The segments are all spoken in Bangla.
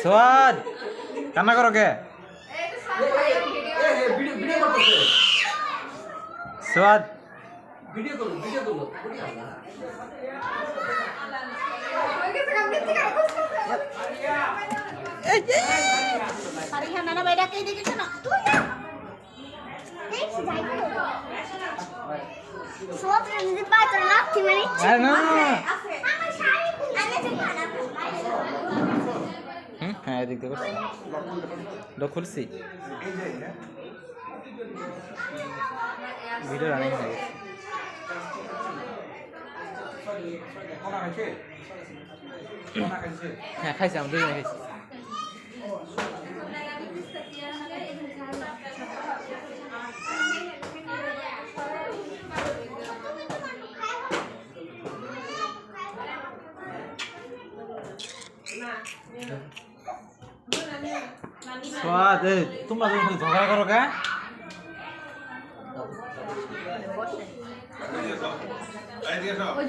সোয়াদ কান্না করো কে? সোয়াদ ভিডিও করো ভিডিও করো সারি খানা না বাইরে কে দেখেছ না? তুই আরে না হুম হ্যাঁ এদিক দিয়ে করছি। ডো খুলছি। ভিডিও রানিং হয়ে গেছে। হ্যাঁ খাইছি আমি দুজনে খাইছি। তোমরা খালি ঝগড়া করো কে? ওই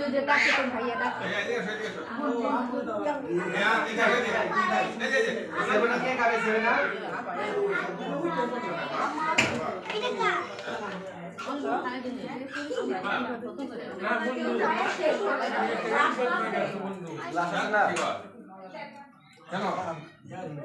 杨老